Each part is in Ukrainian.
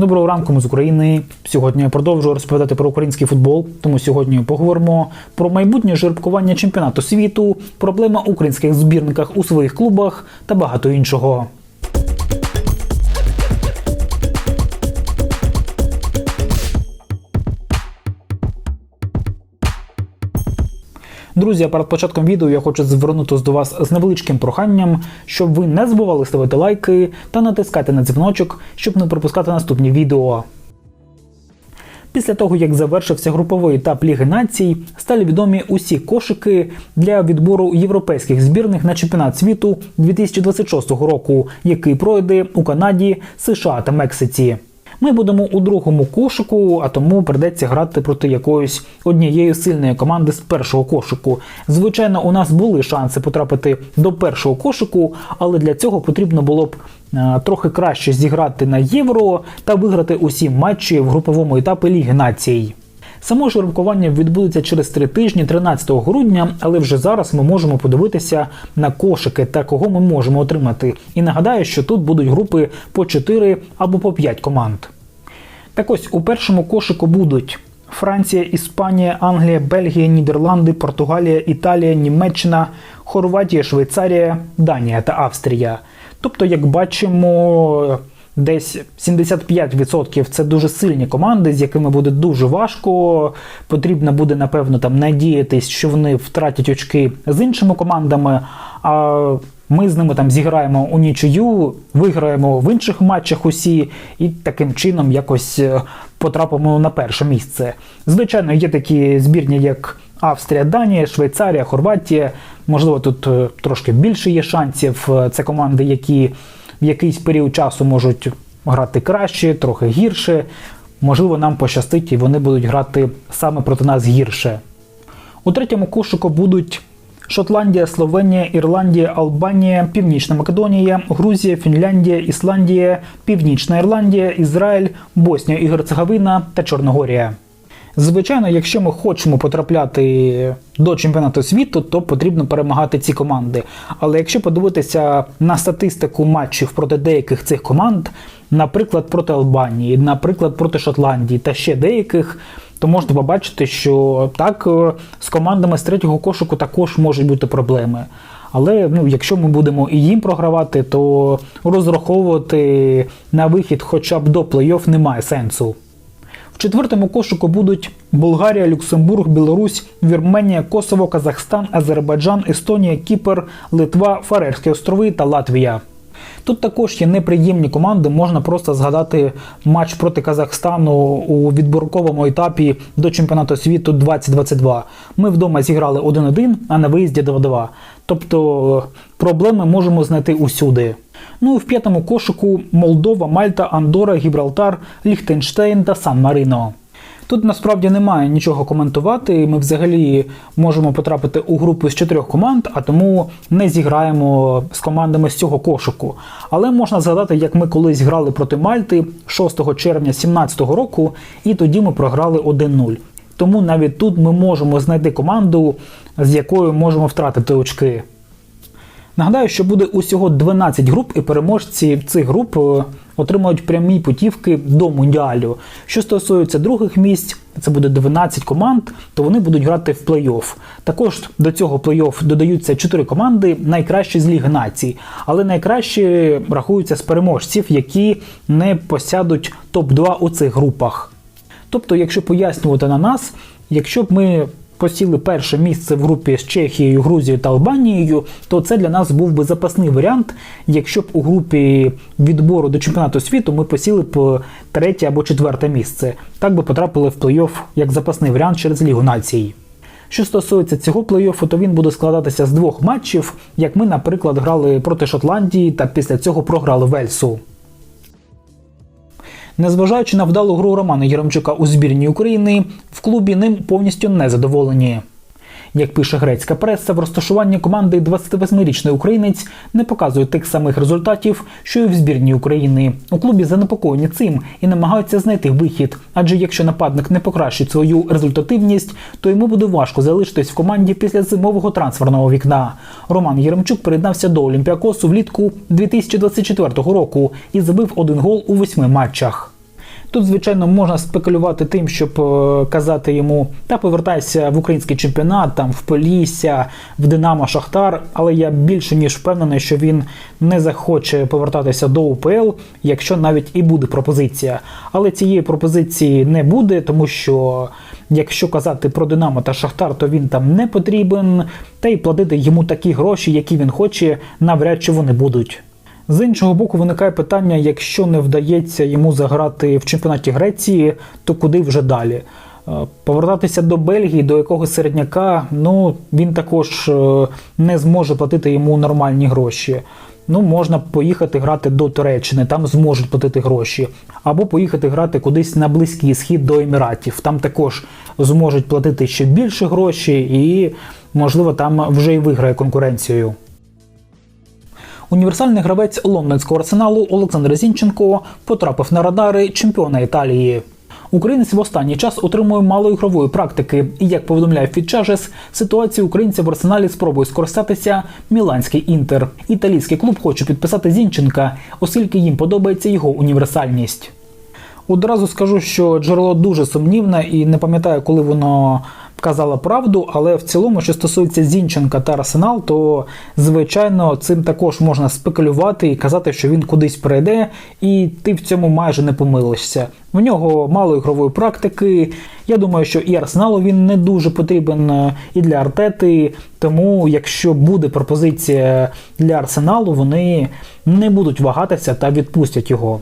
Доброго ранку з України. Сьогодні я продовжую розповідати про український футбол. Тому сьогодні поговоримо про майбутнє жеребкування чемпіонату світу, проблема українських збірниках у своїх клубах та багато іншого. Друзі, перед початком відео я хочу звернутися до вас з невеличким проханням, щоб ви не забували ставити лайки та натискати на дзвіночок, щоб не пропускати наступні відео. Після того, як завершився груповий етап Ліги націй, стали відомі усі кошики для відбору європейських збірних на чемпіонат світу 2026 року, який пройде у Канаді, США та Мексиці. Ми будемо у другому кошику, а тому придеться грати проти якоїсь однієї сильної команди з першого кошику. Звичайно, у нас були шанси потрапити до першого кошику, але для цього потрібно було б е, трохи краще зіграти на євро та виграти усі матчі в груповому етапі Ліги націй. Само жеребкування відбудеться через три тижні, 13 грудня, але вже зараз ми можемо подивитися на кошики та кого ми можемо отримати. І нагадаю, що тут будуть групи по 4 або по 5 команд. Так ось у першому кошику будуть Франція, Іспанія, Англія, Бельгія, Нідерланди, Португалія, Італія, Німеччина, Хорватія, Швейцарія, Данія та Австрія. Тобто, як бачимо, десь 75% це дуже сильні команди, з якими буде дуже важко. Потрібно буде, напевно, там надіятись, що вони втратять очки з іншими командами. А ми з ними там зіграємо у нічию, виграємо в інших матчах усі, і таким чином якось е, потрапимо на перше місце. Звичайно, є такі збірні, як Австрія, Данія, Швейцарія, Хорватія. Можливо, тут е, трошки більше є шансів. Е, Це команди, які в якийсь період часу можуть грати краще, трохи гірше. Можливо, нам пощастить, і вони будуть грати саме проти нас гірше. У третьому кошику будуть Шотландія, Словенія, Ірландія, Албанія, Північна Македонія, Грузія, Фінляндія, Ісландія, Північна Ірландія, Ізраїль, Боснія і Герцеговина та Чорногорія. Звичайно, якщо ми хочемо потрапляти до чемпіонату світу, то потрібно перемагати ці команди. Але якщо подивитися на статистику матчів проти деяких цих команд, наприклад, проти Албанії, наприклад, проти Шотландії та ще деяких, то можна побачити, що так е, з командами з третього кошику також можуть бути проблеми. Але ну, якщо ми будемо і їм програвати, то розраховувати на вихід хоча б до плей-офф немає сенсу. В четвертому кошику будуть Болгарія, Люксембург, Білорусь, Вірменія, Косово, Казахстан, Азербайджан, Естонія, Кіпр, Литва, Фарерські острови та Латвія. Тут також є неприємні команди. Можна просто згадати матч проти Казахстану у відборковому етапі до чемпіонату світу 2022. Ми вдома зіграли 1-1, а на виїзді 2-2. Тобто проблеми можемо знайти усюди. Ну і в п'ятому кошику Молдова, Мальта, Андора, Гібралтар, Ліхтенштейн та Сан-Марино. Тут насправді немає нічого коментувати. Ми взагалі можемо потрапити у групу з чотирьох команд, а тому не зіграємо з командами з цього кошику. Але можна згадати, як ми колись грали проти Мальти 6 червня 2017 року, і тоді ми програли 1-0. Тому навіть тут ми можемо знайти команду, з якою можемо втратити очки. Нагадаю, що буде усього 12 груп, і переможці цих груп е, отримають прямі путівки до Мундіалю. Що стосується других місць, це буде 12 команд, то вони будуть грати в плей-офф. Також до цього плей-офф додаються 4 команди, найкращі з Ліги націй. Але найкращі рахуються з переможців, які не посядуть топ-2 у цих групах. Тобто, якщо пояснювати на нас, якщо б ми посіли перше місце в групі з Чехією, Грузією та Албанією, то це для нас був би запасний варіант, якщо б у групі відбору до чемпіонату світу ми посіли б третє або четверте місце. Так би потрапили в плей-офф як запасний варіант через Лігу націй. Що стосується цього плей-оффу, то він буде складатися з двох матчів, як ми, наприклад, грали проти Шотландії та після цього програли Вельсу. Незважаючи на вдалу гру Романа Єремчука у збірній України, в клубі ним повністю не задоволені. Як пише грецька преса, в розташуванні команди 28-річний українець не показує тих самих результатів, що й в збірній України. У клубі занепокоєні цим і намагаються знайти вихід. Адже якщо нападник не покращить свою результативність, то йому буде важко залишитись в команді після зимового трансферного вікна. Роман Єремчук приєднався до Олімпіакосу влітку 2024 року і забив один гол у восьми матчах. Тут, звичайно, можна спекулювати тим, щоб е, казати йому та повертайся в український чемпіонат, там в Полісся, в Динамо Шахтар. Але я більше ніж впевнений, що він не захоче повертатися до УПЛ, якщо навіть і буде пропозиція. Але цієї пропозиції не буде, тому що якщо казати про Динамо та Шахтар, то він там не потрібен, та й платити йому такі гроші, які він хоче, навряд чи вони будуть. З іншого боку, виникає питання: якщо не вдається йому заграти в чемпіонаті Греції, то куди вже далі? Е, Повертатися до Бельгії, до якогось середняка, ну він також е, не зможе платити йому нормальні гроші. Ну, можна поїхати грати до Туреччини, там зможуть платити гроші. Або поїхати грати кудись на близький схід до Еміратів. Там також зможуть платити ще більше гроші, і, можливо, там вже й виграє конкуренцію. Універсальний гравець лондонського арсеналу Олександр Зінченко потрапив на радари чемпіона Італії. Українець в останній час отримує мало ігрової практики, і як повідомляє Фітчажес, ситуацію українця в арсеналі спробує скористатися Міланський інтер. Італійський клуб хоче підписати Зінченка, оскільки їм подобається його універсальність. Одразу скажу, що джерело дуже сумнівне і не пам'ятаю, коли воно казало правду, але в цілому, що стосується Зінченка та Арсенал, то звичайно цим також можна спекулювати і казати, що він кудись прийде, і ти в цьому майже не помилишся. В нього мало ігрової практики. Я думаю, що і Арсеналу він не дуже потрібен е, і для Артети. Тому, якщо буде пропозиція для Арсеналу, вони не будуть вагатися та відпустять його.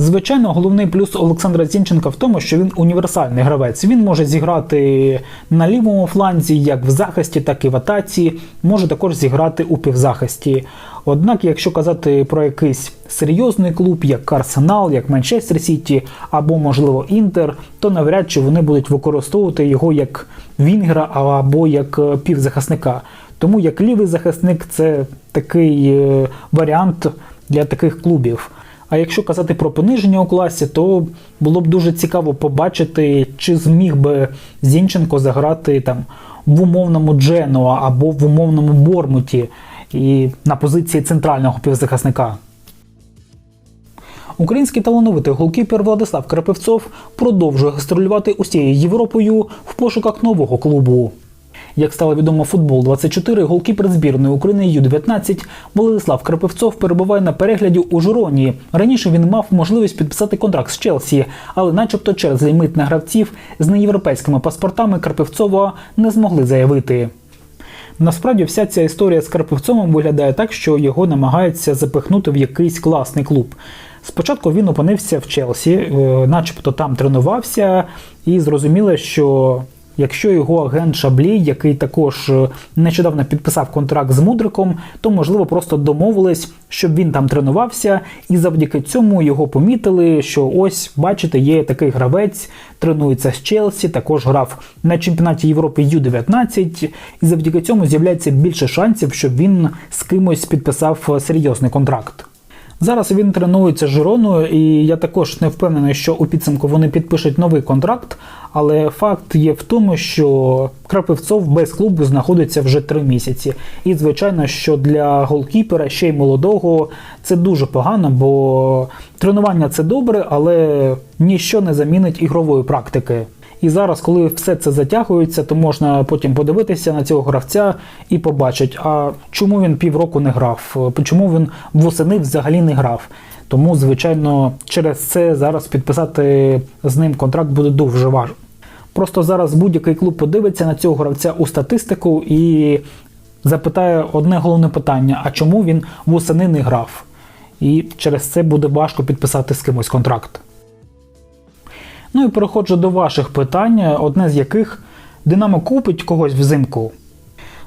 Звичайно, головний плюс Олександра Зінченка в тому, що він універсальний гравець. Він може зіграти на лівому фланзі, як в захисті, так і в атаці. Може також зіграти у півзахисті. Однак, якщо казати про якийсь серйозний клуб, як Арсенал, як Манчестер Сіті або, можливо, Інтер, то навряд чи вони будуть використовувати його як Вінгера або як е, півзахисника. Тому як лівий захисник це такий е, варіант для таких клубів. А якщо казати про пониження у класі, то було б дуже цікаво побачити, чи зміг би Зінченко заграти там в умовному Дженуа або в умовному Бормуті і на позиції центрального півзахисника. Український талановитий голкіпер Владислав Крапивцов продовжує гастролювати усією Європою в пошуках нового клубу. Як стало відомо футбол 24 голкіпер збірної України Ю-19 Владислав Крапивцов перебуває на перегляді у Журоні. Раніше він мав можливість підписати контракт з Челсі, але, начебто, через лімит на гравців з неєвропейськими паспортами Крапивцова не змогли заявити. Насправді, вся ця історія з Карпивцовим виглядає так, що його намагаються запихнути в якийсь класний клуб. Спочатку він опинився в Челсі, е, начебто там тренувався, і зрозуміло, що якщо його агент Шаблі, який також е, нещодавно підписав контракт з Мудриком, то можливо просто домовились, щоб він там тренувався, і завдяки цьому його помітили, що ось, бачите, є такий гравець, тренується з Челсі, також грав на чемпіонаті Європи Ю-19, і завдяки цьому з'являється більше шансів, щоб він з кимось підписав е, серйозний контракт. Зараз він тренується з Жироною, і я також не впевнений, що у підсумку вони підпишуть новий контракт. Але факт є в тому, що Крапивцов без клубу знаходиться вже три місяці. І, звичайно, що для голкіпера ще й молодого це дуже погано, бо тренування це добре, але ніщо не замінить ігрової практики. І зараз, коли все це затягується, то можна потім подивитися на цього гравця і побачити, а чому він півроку не грав, чому він восени взагалі не грав. Тому, звичайно, через це зараз підписати з ним контракт буде дуже важко. Просто зараз будь-який клуб подивиться на цього гравця у статистику і запитає одне головне питання: а чому він восени не грав? І через це буде важко підписати з кимось контракт. Ну і переходжу до ваших питань, одне з яких Динамо купить когось взимку.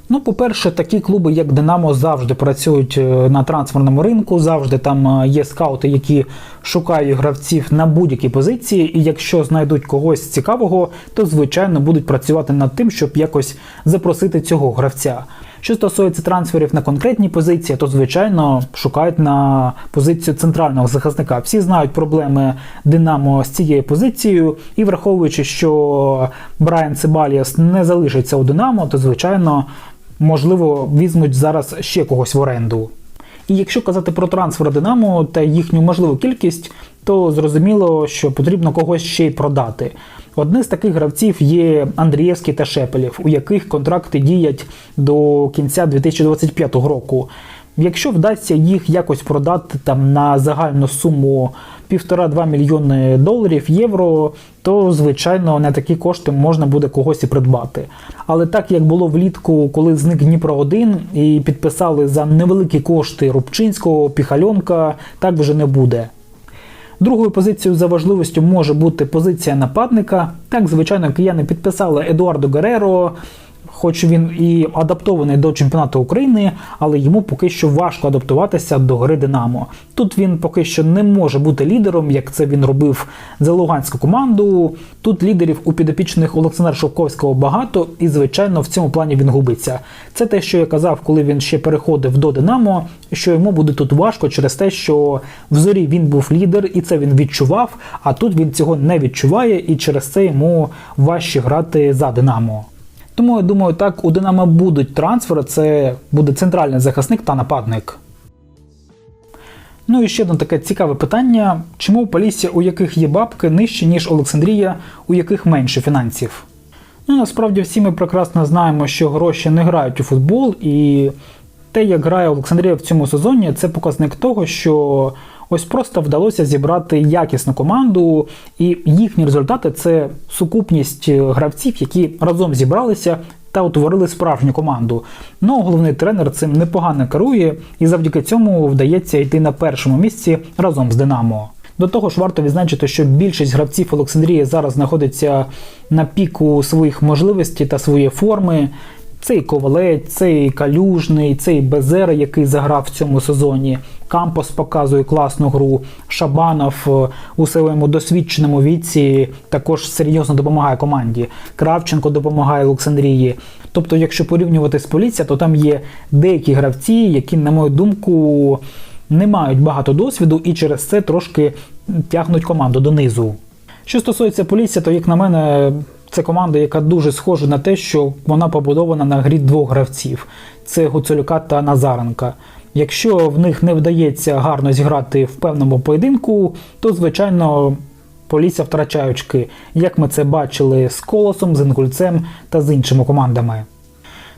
Ну, по-перше, такі клуби, як Динамо, завжди працюють е, на трансферному ринку, завжди там е, є скаути, які шукають гравців на будь-які позиції, і якщо знайдуть когось цікавого, то звичайно будуть працювати над тим, щоб якось запросити цього гравця. Що стосується трансферів на конкретні позиції, то звичайно шукають на позицію центрального захисника. Всі знають проблеми Динамо з цією позицією, і враховуючи, що Брайан Цибаліас не залишиться у Динамо, то звичайно можливо візьмуть зараз ще когось в оренду. І якщо казати про трансфер Динамо та їхню можливу кількість, то зрозуміло, що потрібно когось ще й продати. Одне з таких гравців є Андрієвський та Шепелєв, у яких контракти діять до кінця 2025 року. Якщо вдасться їх якось продати там на загальну суму 1,5-2 мільйони доларів євро, то звичайно на такі кошти можна буде когось і придбати. Але так як було влітку, коли зник Дніпро 1 і підписали за невеликі кошти Рубчинського, Піхальонка, так вже не буде. Другою позицією за важливістю може бути позиція нападника. Так, звичайно, кияни підписали Едуардо Гереро, хоч він і адаптований до чемпіонату України, але йому поки що важко адаптуватися до гри Динамо. Тут він поки що не може бути лідером, як це він робив за луганську команду. Тут лідерів у підопічних Олександра Шовковського багато, і звичайно в цьому плані він губиться. Це те, що я казав, коли він ще переходив до Динамо, що йому буде тут важко через те, що в зорі він був лідер, і це він відчував. А тут він цього не відчуває, і через це йому важче грати за Динамо. Тому я думаю, так у Динамо будуть трансфери. Це буде центральний захисник та нападник. Ну і ще одне таке цікаве питання: чому Полісся, у яких є бабки, нижче, ніж Олександрія, у яких менше фінансів? Ну насправді всі ми прекрасно знаємо, що гроші не грають у футбол, і те, як грає Олександрія в цьому сезоні, це показник того, що ось просто вдалося зібрати якісну команду, і їхні результати це сукупність гравців, які разом зібралися та утворили справжню команду. Ну, головний тренер цим непогано керує, і завдяки цьому вдається йти на першому місці разом з Динамо. До того ж, варто відзначити, що більшість гравців Олександрії зараз знаходиться на піку своїх можливостей та своєї форми. Це і Ковалець, це і Калюжний, це і Безера, який заграв в цьому сезоні. Кампос показує класну гру. Шабанов е, у своєму досвідченому віці також серйозно допомагає команді. Кравченко допомагає Олександрії. Тобто, якщо порівнювати з поліція, то там є деякі гравці, які, на мою думку, не мають багато досвіду і через це трошки тягнуть команду донизу. Що стосується поліція, то як на мене. Це команда, яка дуже схожа на те, що вона побудована на грі двох гравців: це Гуцулюка та Назаренка. Якщо в них не вдається гарно зіграти в певному поєдинку, то звичайно Полісся втрачає очки, як ми це бачили з Колосом, з Інгульцем та з іншими командами.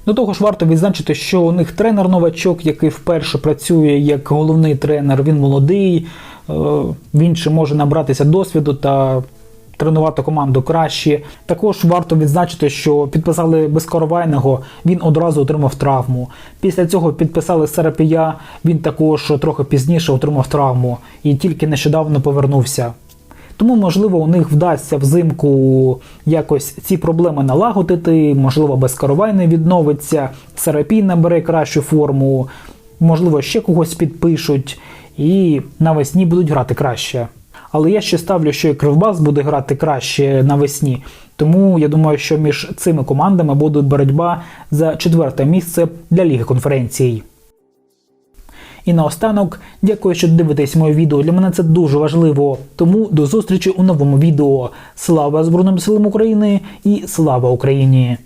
До того ж, варто відзначити, що у них тренер новачок, який вперше працює як головний тренер, він молодий, е, він ще може набратися досвіду та тренувати команду краще. Також варто відзначити, що підписали безкоровайного, він одразу отримав травму. Після цього підписали Серапія, він також трохи пізніше отримав травму і тільки нещодавно повернувся. Тому, можливо, у них вдасться взимку якось ці проблеми налагодити, можливо, безкоровайний відновиться, Серапій набере кращу форму, можливо, ще когось підпишуть, і навесні будуть грати краще. Але я ще ставлю, що і Кривбас буде грати краще навесні. Тому я думаю, що між цими командами буде боротьба за четверте місце для Ліги конференцій. І наостанок, дякую, що дивитесь моє відео. Для мене це дуже важливо. Тому до зустрічі у новому відео. Слава Збройним силам України і слава Україні!